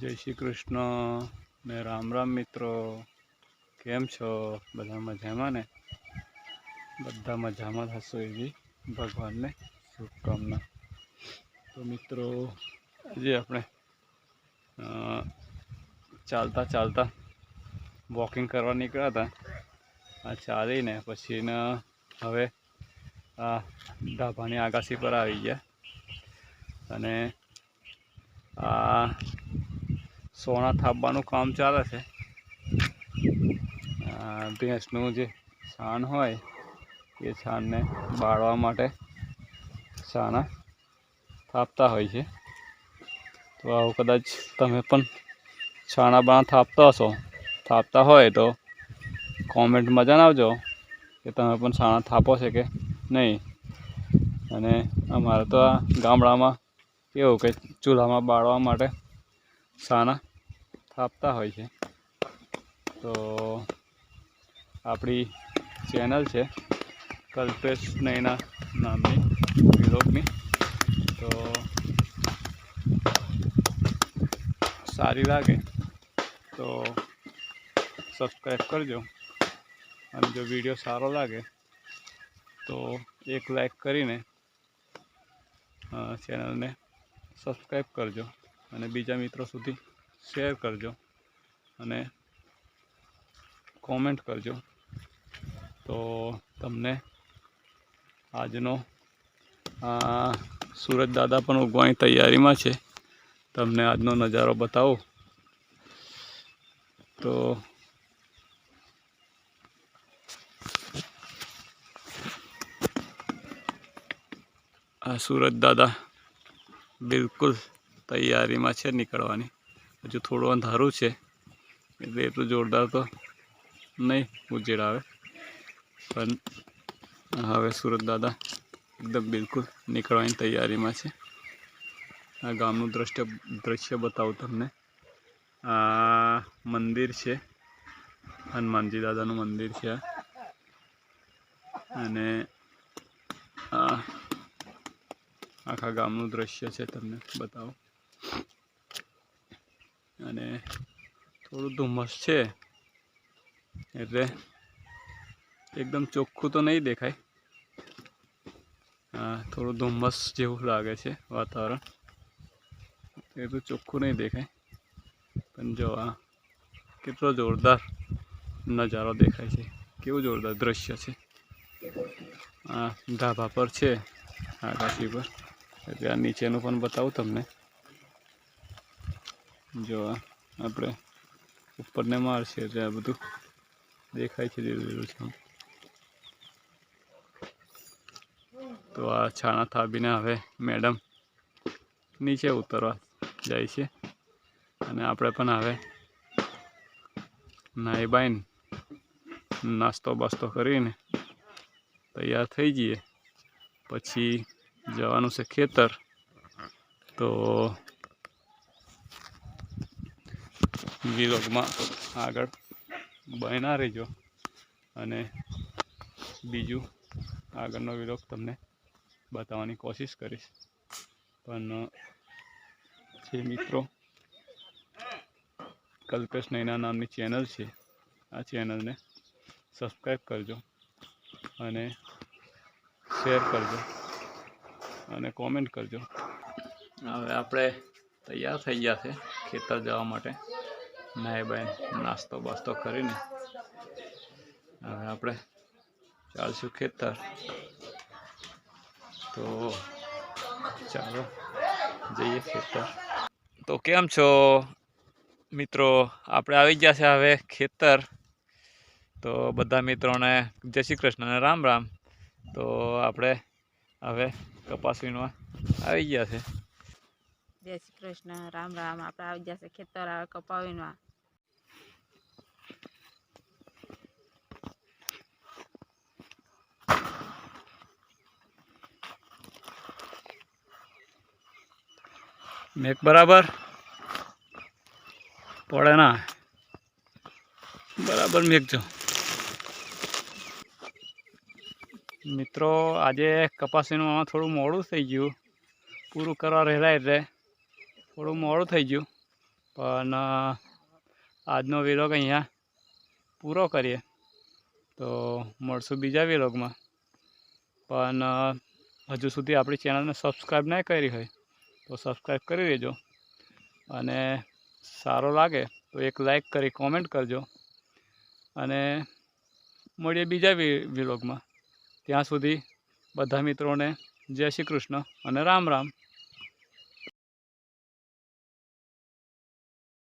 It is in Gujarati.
જય શ્રી કૃષ્ણ. ને રામ રામ મિત્રો. કેમ છો? બધા મજામાં ને? બધા મજામાં થશો એવી ભગવાનને શુભકામના. તો મિત્રો, આજે આપણે ચાલતા ચાલતા વોકિંગ કરવા નીકળ્યા હતા. આ ચાલીને પછી હવે આ ઢાબાની આગાસી પર આવી ગયા. અને આ સોના થાપવાનું કામ ચાલે છે. ભેંસનું જે છાણ હોય, એ છાણને બાળવા માટે છાણા થાપતા હોય છે. તો આવું કદાચ તમે પણ છાણા બાણા થાપતા હશો. થાપતા હોય તો કોમેન્ટમાં જણાવજો કે તમે પણ છાણા થાપો છે કે નહીં. અને અમારે તો આ ગામડામાં કેવું કે ચૂલામાં બાળવા માટે સાના થાપતા હોય છે. તો આપણી ચેનલ છે કલ્પેશ નૈના નામની વિલોગની. તો સારી લાગે તો સબસ્ક્રાઈબ કરજો. અને જો વીડિયો સારો લાગે તો એક લાઈક કરીને ચેનલને સબસ્ક્રાઈબ કરજો. અને બીજા મિત્રો સુધી શેર કરજો અને કોમેન્ટ કરજો. તો તમને આજનો, આ સુરજ દાદા પણ ઉગવાની તૈયારીમાં છે. તમને આજનો નજારો બતાવો. તો આ સુરજ દાદા બિલકુલ તૈયારીમાં છે નીકળવાની. હજુ થોડું અંધારું છે, એટલે એટલું જોરદાર તો નહીં ઉજેડ આવે પણ હવે સુરત દાદા એકદમ બિલકુલ નીકળવાની તૈયારીમાં છે. આ ગામનું દ્રશ્ય દ્રશ્ય બતાવું તમને. આ મંદિર છે, હનુમાનજી દાદાનું મંદિર છે અને આ આખા ગામનું દ્રશ્ય છે તમને બતાવું. અને થોડું ધુમ્મસ છે. એટલે એકદમ ચોખ્ખું તો નહીં દેખાય. હા, થોડું ધુમ્મસ જેવું લાગે છે વાતાવરણ. એટલું ચોખ્ખું નહીં દેખાય. પણ જો આ કેટલો જોરદાર નજારો દેખાય છે. કેવું જોરદાર દ્રશ્ય છે. આ ધાબા પર છે, આકાશી પર. એટલે આ નીચેનું પણ બતાવું તમને. જો આપણે ઉપરને મારશે એટલે આ બધું દેખાય છે ધીરે તો આ છાણા થાબીને હવે મેડમ નીચે ઉતરવા જાય છે. અને આપણે પણ હવે નાઈ બાઈને નાસ્તો બાસ્તો કરીને તૈયાર થઈ જઈએ. પછી જવાનું છે ખેતર. તો વિલોગમાં આગળ બના રહેજો. અને બીજું આગળનો વિલોગ તમને બતાવવાની કોશિશ કરીશ. પણ જે મિત્રો કલ્પેશ નૈના નામની ચેનલ છે, આ ચેનલને સબસ્ક્રાઈબ કરજો અને શેર કરજો અને કોમેન્ટ કરજો. હવે આપણે તૈયાર થઈ ગયા છે ખેતર જવા માટે. નાય બાય, નાસ્તો બાસ્તો કરીને. હવે આપણે ચાલશું ખેતર. તો ચાલો, જઈએ ખેતર. તો કેમ છો મિત્રો? આપણે આવી ગયા છે હવે ખેતર. તો બધા મિત્રોને જય શ્રી કૃષ્ણ અને રામ રામ. તો આપણે હવે કપાસ વીણવા આવી ગયા છે. જય શ્રી કૃષ્ણ, રામ રામ. આપણે આવી ગયા છે ખેતર આવે કપાવીમાં મેક બરાબર. પડે ના બરાબર મેકજો. મિત્રો, આજે કપાસીનું આમાં થોડું મોડું થઈ ગયું. પૂરું કરવા રહેલા એટલે થોડું મોડું થઈ ગયું. પણ આજનો વિલોગ અહીંયા પૂરો કરીએ. તો મળશું બીજા વિલોગમાં પણ હજુ સુધી આપણી ચેનલને સબસ્ક્રાઈબ ના કરી હોય તો સબસ્ક્રાઈબ કરી દેજો. અને સારો લાગે તો એક લાઈક કરી કોમેન્ટ કરજો. અને મળીએ બીજા વિલોગમાં ત્યાં સુધી બધા મિત્રોને જય શ્રી કૃષ્ણ અને રામ રામ.